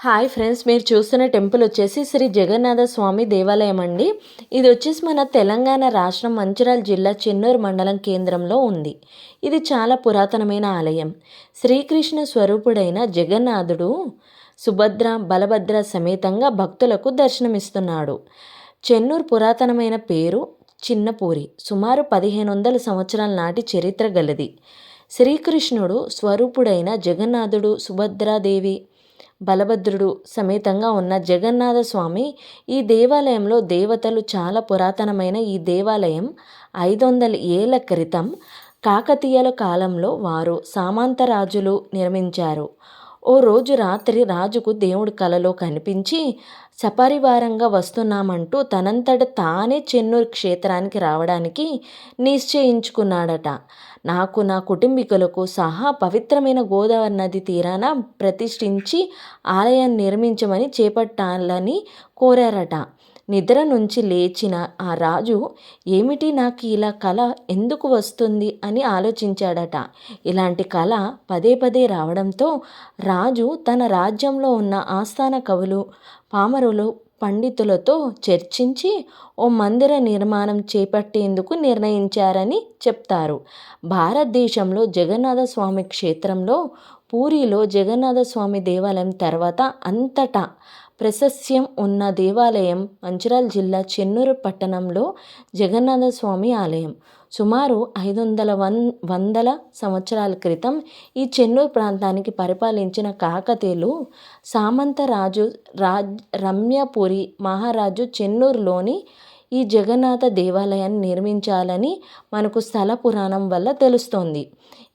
Hi friends మీరు చూస్తున్న temple వచ్చేసి శ్రీ జగన్నాథ స్వామి దేవాలయం అండి. ఇది వచ్చేసి మన తెలంగాణ రాష్ట్రం మంచిర్యాల జిల్లా చెన్నూరు మండలం కేంద్రంలో ఉంది. ఇది చాలా పురాతనమైన ఆలయం. శ్రీకృష్ణ స్వరూపుడైన జగన్నాథుడు సుభద్ర బలభద్ర సమేతంగా భక్తులకు దర్శనమిస్తున్నాడు. చెన్నూరు పురాతనమైన పేరు చిన్నపూరి. సుమారు పదిహేను వందల సంవత్సరాల నాటి చరిత్ర గలది. శ్రీకృష్ణుడు స్వరూపుడైన జగన్నాథుడు సుభద్రాదేవి బలభద్రుడు సమేతంగా ఉన్న జగన్నాథ స్వామి ఈ దేవాలయంలో దేవతలు చాలా పురాతనమైన ఈ దేవాలయం ఐదు వందల ఏళ్ళ క్రితం కాకతీయుల కాలంలో వారు సామంతరాజులు నిర్మించారు. ఓ రోజు రాత్రి రాజుకు దేవుడు కలలో కనిపించి సపరివారంగా వస్తున్నామంటూ తనంతట తానే చెన్నూరు క్షేత్రానికి రావడానికి నిశ్చయించుకున్నాడట. నాకు నా కుటుంబీకులకు సహా పవిత్రమైన గోదావరి నది తీరాన ప్రతిష్ఠించి ఆలయాన్ని నిర్మించమని చేపట్టాలని కోరారట. నిద్ర నుంచి లేచిన ఆ రాజు ఏమిటి నాకు ఇలా కళ ఎందుకు వస్తుంది? అని ఆలోచించాడట. ఇలాంటి కళ పదే పదే రావడంతో రాజు తన రాజ్యంలో ఉన్న ఆస్థాన కవులు పామరులు పండితులతో చర్చించి ఓ మందిర నిర్మాణం చేపట్టేందుకు నిర్ణయించారని చెప్తారు. భారతదేశంలో జగన్నాథ స్వామి క్షేత్రంలో పూరిలో జగన్నాథ స్వామి దేవాలయం తర్వాత అంతటా ప్రశస్యం ఉన్న దేవాలయం మంచిర్యాల జిల్లా చెన్నూరు పట్టణంలో జగన్నాథ స్వామి ఆలయం. సుమారు ఐదు వందల వన్ వందల సంవత్సరాల క్రితం ఈ చెన్నూరు ప్రాంతానికి పరిపాలించిన కాకతీయులు సామంతరాజు రాజ్ రమ్యపురి మహారాజు చెన్నూరులోని ఈ జగన్నాథ దేవాలయాన్ని నిర్మించాలని మనకు స్థల పురాణం వల్ల తెలుస్తోంది.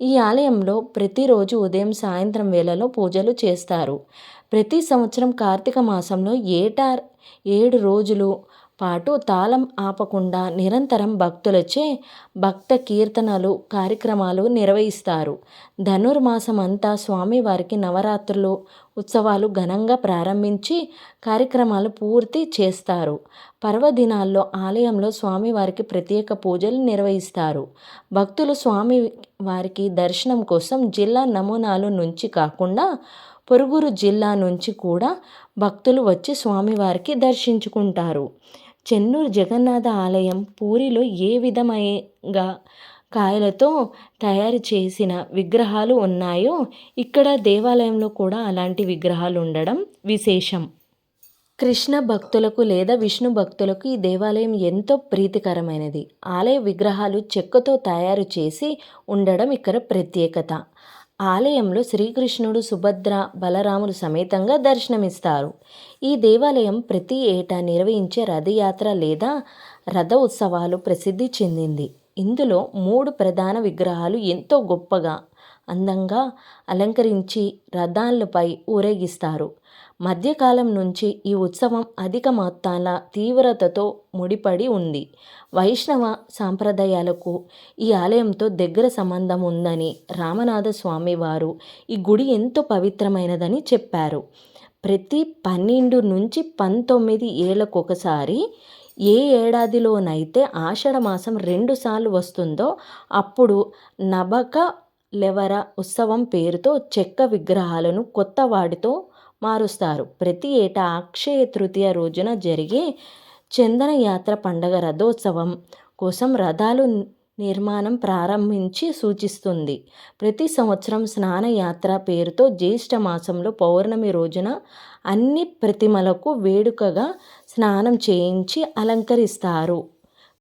ఈ ఆలయంలో ప్రతిరోజు ఉదయం సాయంత్రం వేళలో పూజలు చేస్తారు. ప్రతి సంవత్సరం కార్తీక మాసంలో ఏటా ఏడు రోజులు పాటు తాళం ఆపకుండా నిరంతరం భక్తులచే భక్త కీర్తనలు కార్యక్రమాలు నిర్వహిస్తారు. ధనుర్మాసం అంతా స్వామివారికి నవరాత్రులు ఉత్సవాలు ఘనంగా ప్రారంభించి కార్యక్రమాలు పూర్తి చేస్తారు. పర్వదినాల్లో ఆలయంలో స్వామివారికి ప్రత్యేక పూజలు నిర్వహిస్తారు. భక్తులు స్వామి వారికి దర్శనం కోసం జిల్లా నమూనాలు నుంచి కాకుండా పొరుగురు జిల్లా నుంచి కూడా భక్తులు వచ్చి స్వామివారికి దర్శించుకుంటారు. చెన్నూరు జగన్నాథ ఆలయం పూరిలో ఏ విధమైన కాయలతో తయారు చేసిన విగ్రహాలు ఉన్నాయో ఇక్కడ దేవాలయంలో కూడా అలాంటి విగ్రహాలు ఉండడం విశేషం. కృష్ణ భక్తులకు లేదా విష్ణు భక్తులకు ఈ దేవాలయం ఎంతో ప్రీతికరమైనది. ఆలయ విగ్రహాలు చెక్కతో తయారు చేసి ఉండడం ఇక్కడ ప్రత్యేకత. ఆలయంలో శ్రీకృష్ణుడు సుభద్ర బలరాములు సమేతంగా దర్శనమిస్తారు. ఈ దేవాలయం ప్రతి ఏటా నిర్వహించే రథయాత్ర లేదా రథ ఉత్సవాలు ప్రసిద్ధి చెందింది. ఇందులో మూడు ప్రధాన విగ్రహాలు ఎంతో గొప్పగా అందంగా అలంకరించి రథాలపై ఊరేగిస్తారు. మధ్యకాలం నుంచి ఈ ఉత్సవం అధిక మొత్తాల తీవ్రతతో ముడిపడి ఉంది. వైష్ణవ సాంప్రదాయాలకు ఈ ఆలయంతో దగ్గర సంబంధం ఉందని రామనాథ స్వామి వారు ఈ గుడి ఎంతో పవిత్రమైనదని చెప్పారు. ప్రతి పన్నెండు నుంచి పంతొమ్మిది ఏళ్ళకు ఒకసారి ఏ ఏడాదిలోనైతే ఆషాఢ మాసం రెండుసార్లు వస్తుందో అప్పుడు నబక లెవర ఉత్సవం పేరుతో చెక్క విగ్రహాలను కొత్త వాటితో మారుస్తారు. ప్రతి ఏటా అక్షయ తృతీయ రోజున జరిగే చందన యాత్ర పండగ రథోత్సవం కోసం రథాలు నిర్మాణం ప్రారంభించి సూచిస్తుంది. ప్రతి సంవత్సరం స్నానయాత్ర పేరుతో జ్యేష్ఠ మాసంలో పౌర్ణమి రోజున అన్ని ప్రతిమలకు వేడుకగా స్నానం చేయించి అలంకరిస్తారు.